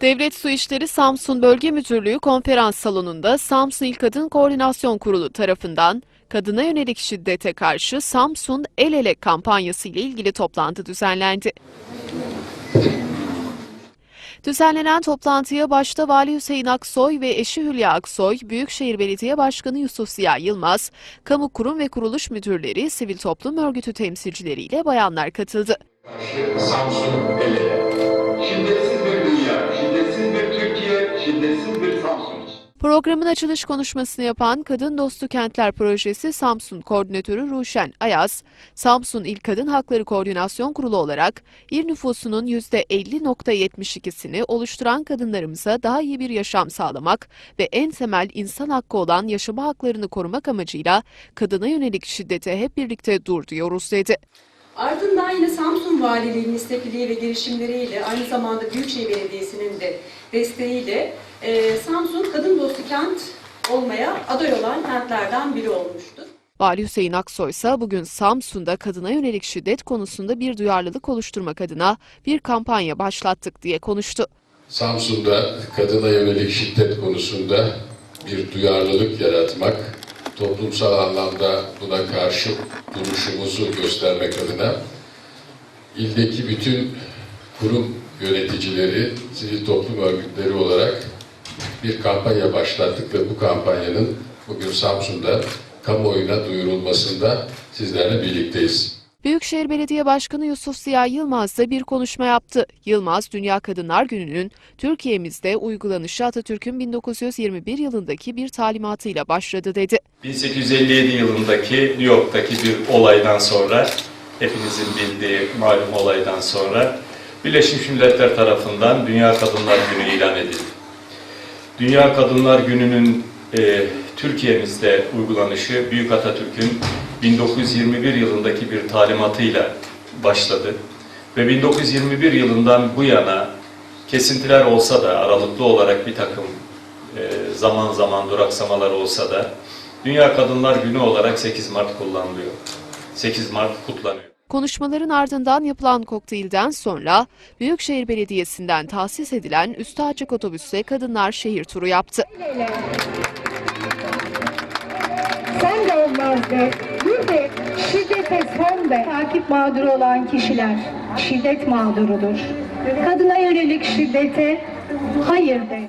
Devlet Su İşleri Samsun Bölge Müdürlüğü konferans salonunda Samsun İl Kadın Koordinasyon Kurulu tarafından kadına yönelik şiddete karşı Samsun El Ele kampanyası ile ilgili toplantı düzenlendi. Düzenlenen toplantıya başta Vali Hüseyin Aksoy ve eşi Hülya Aksoy, Büyükşehir Belediye Başkanı Yusuf Ziya Yılmaz, kamu kurum ve kuruluş müdürleri, sivil toplum örgütü temsilcileriyle bayanlar katıldı. Samsun el ele. Şiddetsiz Programın açılış konuşmasını yapan Kadın Dostu Kentler Projesi Samsun Koordinatörü Ruşen Ayaz, Samsun İl Kadın Hakları Koordinasyon Kurulu olarak il nüfusunun %50.72'sini oluşturan kadınlarımıza daha iyi bir yaşam sağlamak ve en temel insan hakkı olan yaşama haklarını korumak amacıyla kadına yönelik şiddete hep birlikte dur diyoruz dedi. Ardından yine Samsun Valiliği'nin istekliliği ve girişimleriyle aynı zamanda Büyükşehir Belediyesi'nin de desteğiyle e, Samsun kadın dostu kent olmaya aday olan kentlerden biri olmuştur. Vali Hüseyin Aksoy ise bugün Samsun'da kadına yönelik şiddet konusunda bir duyarlılık oluşturmak adına bir kampanya başlattık diye konuştu. Samsun'da kadına yönelik şiddet konusunda bir duyarlılık yaratmak, toplumsal anlamda buna karşı duruşumuzu göstermek adına ildeki bütün kurum yöneticileri, sivil toplum örgütleri olarak bir kampanya başlattık ve bu kampanyanın bugün Samsun'da kamuoyuna duyurulmasında sizlerle birlikteyiz. Büyükşehir Belediye Başkanı Yusuf Ziya Yılmaz da bir konuşma yaptı. Yılmaz, Dünya Kadınlar Günü'nün Türkiye'mizde uygulanışı Atatürk'ün 1921 yılındaki bir talimatıyla başladı dedi. 1857 yılındaki New York'taki bir olaydan sonra, hepinizin bildiği malum olaydan sonra Birleşmiş Milletler tarafından Dünya Kadınlar Günü ilan edildi. Dünya Kadınlar Günü'nün e, Türkiye'mizde uygulanışı Büyük Atatürk'ün 1921 yılındaki bir talimatıyla başladı. Ve 1921 yılından bu yana kesintiler olsa da aralıklı olarak bir takım e, zaman zaman duraksamalar olsa da Dünya Kadınlar Günü olarak 8 Mart kullanılıyor. 8 Mart kutlanıyor. Konuşmaların ardından yapılan kokteylden sonra Büyükşehir Belediyesi'nden tahsis edilen üstü açık otobüste kadınlar şehir turu yaptı. Sen de olmaz de. Dur de son de. Takip mağduru olan kişiler şiddet mağdurudur. Kadına yönelik şiddete hayır de.